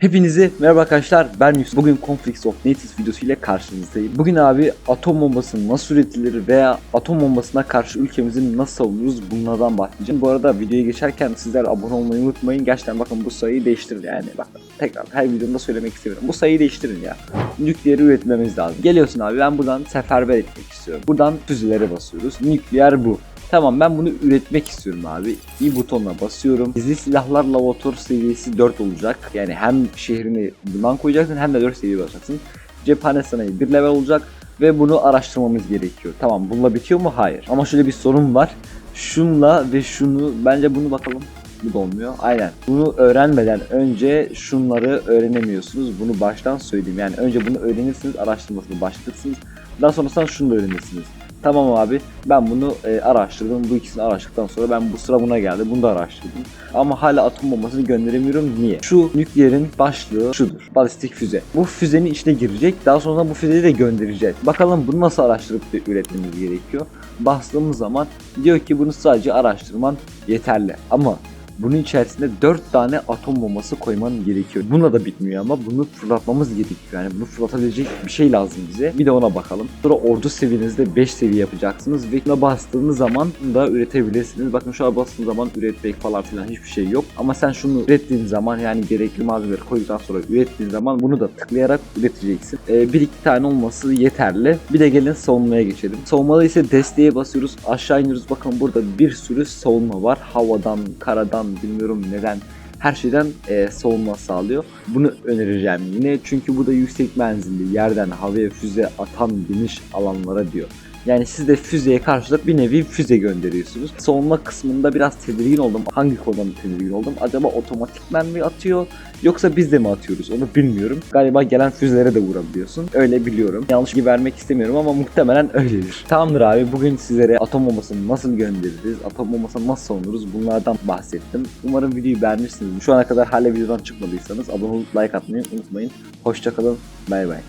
Hepinize merhaba arkadaşlar ben Yusuf. Bugün Conflicts of Nations videosu ile karşınızdayım. Bugün abi atom bombası nasıl üretilir veya atom bombasına karşı ülkemizi nasıl savunuruz bunlardan bahsedeceğim. Bu arada videoya geçerken sizler abone olmayı unutmayın. Gerçekten bakın bu sayıyı değiştirin yani. Bak tekrar her videomda söylemek istiyorum. Bu sayıyı değiştirin ya. Nükleeri üretmemiz lazım. Geliyorsun abi ben buradan seferber etmek istiyorum. Buradan füzelere basıyoruz. Nükleer bu. Tamam ben bunu üretmek istiyorum abi. İyi butonuna basıyorum. Gizli silahlar laboratuvar seviyesi 4 olacak. Yani hem şehrini bundan koyacaksın hem de 4 seviye basacaksın. Cephane sanayi 1 level olacak ve bunu araştırmamız gerekiyor. Tamam bununla bitiyor mu? Hayır. Ama şöyle bir sorun var. Şunla ve şunu bence bunu bakalım. Bu da olmuyor. Aynen. Bunu öğrenmeden önce şunları öğrenemiyorsunuz. Bunu baştan söyleyeyim. Yani önce bunu öğrenirsiniz, araştırmasını başlatırsınız. Daha sonrasında şunu da öğrenirsiniz. Tamam abi ben bunu e, araştırdım. Bu ikisini araştırdıktan sonra ben bu sıra buna geldi. Bunu da araştırdım. Ama hala atom bombasını gönderemiyorum. Niye? Şu nükleerin başlığı şudur. Balistik füze. Bu füzenin içine girecek. Daha sonra bu füzeyi de göndereceğiz. Bakalım bunu nasıl araştırıp üretmemiz gerekiyor. Bastığımız zaman diyor ki bunu sadece araştırman yeterli. Ama bunun içerisinde 4 tane atom bombası koyman gerekiyor. Buna da bitmiyor ama bunu fırlatmamız gerekiyor. Yani bunu fırlatabilecek bir şey lazım bize. Bir de ona bakalım. Sonra ordu seviyenizde 5 seviye yapacaksınız ve buna bastığınız zaman da üretebilirsiniz. Bakın şu an bastığınız zaman üretmek falan filan hiçbir şey yok. Ama sen şunu ürettiğin zaman yani gerekli malzemeleri koyduktan sonra ürettiğin zaman bunu da tıklayarak üreteceksin. Ee, bir iki tane olması yeterli. Bir de gelin savunmaya geçelim. Savunmada ise desteğe basıyoruz. Aşağı iniyoruz. Bakın burada bir sürü savunma var. Havadan, karadan bilmiyorum neden her şeyden e, savunma sağlıyor. Bunu önereceğim yine çünkü bu da yüksek menzilli yerden havaya füze atan geniş alanlara diyor. Yani siz de füzeye karşılık bir nevi füze gönderiyorsunuz. Savunma kısmında biraz tedirgin oldum. Hangi konudan tedirgin oldum? Acaba otomatikmen mi atıyor yoksa biz de mi atıyoruz onu bilmiyorum. Galiba gelen füzelere de vurabiliyorsun. Öyle biliyorum. Yanlış gibi vermek istemiyorum ama muhtemelen öyledir. Tamamdır abi bugün sizlere atom bombasını nasıl göndeririz, atom bombasını nasıl savunuruz bunlardan bahsettim. Umarım videoyu beğenmişsiniz. Şu ana kadar hala videodan çıkmadıysanız abone olup like atmayı unutmayın. Hoşçakalın. Bay bay.